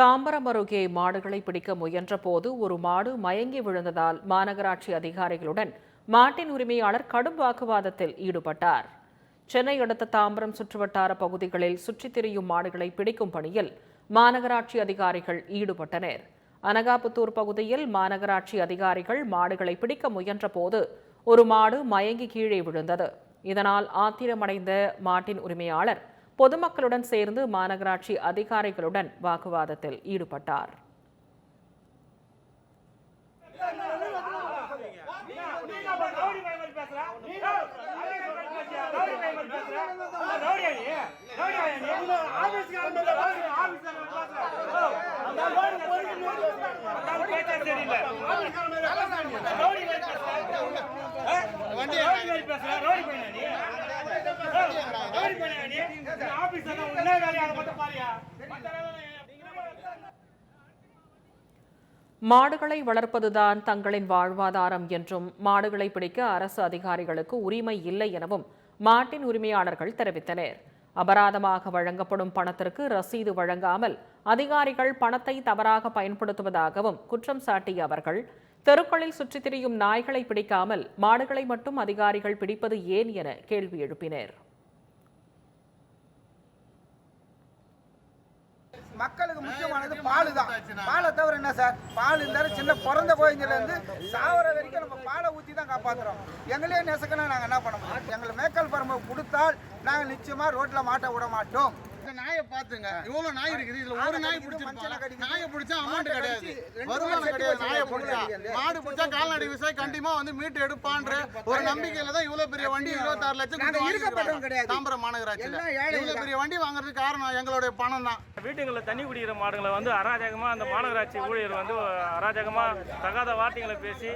தாம்பரம் அருகே மாடுகளை பிடிக்க முயன்றபோது ஒரு மாடு மயங்கி விழுந்ததால் மாநகராட்சி அதிகாரிகளுடன் மாட்டின் உரிமையாளர் கடும் வாக்குவாதத்தில் ஈடுபட்டார். சென்னை அடுத்த தாம்பரம் சுற்றுவட்டார பகுதிகளில் சுற்றித் திரியும் மாடுகளை பிடிக்கும் பணியில் மாநகராட்சி அதிகாரிகள் ஈடுபட்டனர். அனகாபுத்தூர் பகுதியில் மாநகராட்சி அதிகாரிகள் மாடுகளை பிடிக்க முயன்றபோது ஒரு மாடு மயங்கி கீழே விழுந்தது. இதனால் ஆத்திரமடைந்த மாட்டின் உரிமையாளர் பொதுமக்களுடன் சேர்ந்து மாநகராட்சி அதிகாரிகளுடன் வாக்குவாதத்தில் ஈடுபட்டார். மாடுகளை வளர்ப்பதுதான் தங்களின் வாழ்வாதாரம் என்றும் மாடுகளை பிடிக்க அரசு அதிகாரிகளுக்கு உரிமை இல்லை எனவும் மாட்டின் உரிமையாளர்கள் தெரிவித்தனர். அபராதமாக வழங்கப்படும் பணத்திற்கு ரசீது வழங்காமல் அதிகாரிகள் பணத்தை தவறாக பயன்படுத்துவதாகவும் குற்றம் சாட்டிய அவர்கள் தெருக்களில் சுற்றித் திரியும் நாய்களை பிடிக்காமல் மாடுகளை மட்டும் அதிகாரிகள் பிடிப்பது ஏன் என கேள்வி எழுப்பினர். மக்களுக்கு முக்கியமானது பால் தான் பாலை தவிர என்ன சார்? பால் இருந்தாலும் சின்ன பிறந்த குழந்தைல இருந்து சாவர வரைக்கும் நம்ம பாலை ஊற்றி தான் காப்பாற்றுறோம் எங்களே நெசக்கனா நாங்கள் என்ன பண்ண முடியும்? எங்களை மேக்கல் பரம்பை கொடுத்தால் நாங்கள் நிச்சயமா ரோட்ல மாட்ட விட மாட்டோம். இந்த நாயை பாத்துங்க இவ்வளவு நாய் இருக்குது. இதுல ஒரு நாய் பிடிச்சிருப்பாங்க. நாயை பிடிச்சா அமௌண்ட் கிடையாது. வருமானம் கிடையாது. நாயை. பிடிச்சா. மாடு பிடிச்சா கால்நடை விவசாயி கண்டிப்பா வந்து மீட்டு எடுப்பான்ற ஒரு நம்பிக்கையில தான் இவ்வளவு பெரிய வண்டி இருபத்தாறு லட்சம் கொடுத்து. தாம்பரம் மாநகராட்சியில. இவ்வளவு. பெரிய வண்டி வாங்குறதுக்கு காரணம் எங்களுடைய பணம் தான். வீட்டுங்களில் தண்ணி குடிக்கிற மாடுகளை வந்து அராஜகமாக அந்த மாநகராட்சி ஊழியர் வந்து அராஜகமாக தகாத வார்த்தைகளை பேசி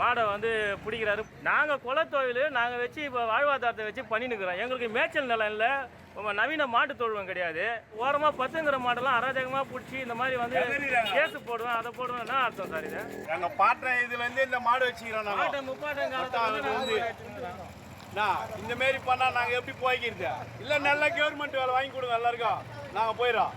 மாடை வந்து பிடிக்கிறாரு. நாங்கள் குலத்தொழில் நாங்கள் வச்சு இப்போ வாழ்வாதாரத்தை வச்சு பண்ணினுக்கிறோம் எங்களுக்கு மேய்ச்சல் நிலம் இல்லை. நம்ம நவீன மாட்டு தொழுவம் கிடையாது. ஓரமாக பத்துங்கிற மாடெல்லாம் அராஜகமாக பிடிச்சி இந்த மாதிரி வந்து கேஸு போடுவேன் அதை போடுவேன். என்ன அர்த்தம் சார் இது? நாங்க பாட்டுற இதுல இருந்து இந்த மாடு வச்சுக்கிறோம் மாட்டை முப்பாட்டம் காலத்தில் இந்த மாரி பண்ணா நாங்க எப்படி போய்க்கிறது இல்ல நல்ல கவர்மெண்ட் வேலை வாங்கி கொடுங்க எல்லாருக்கும் நாங்க போயிடறோம்.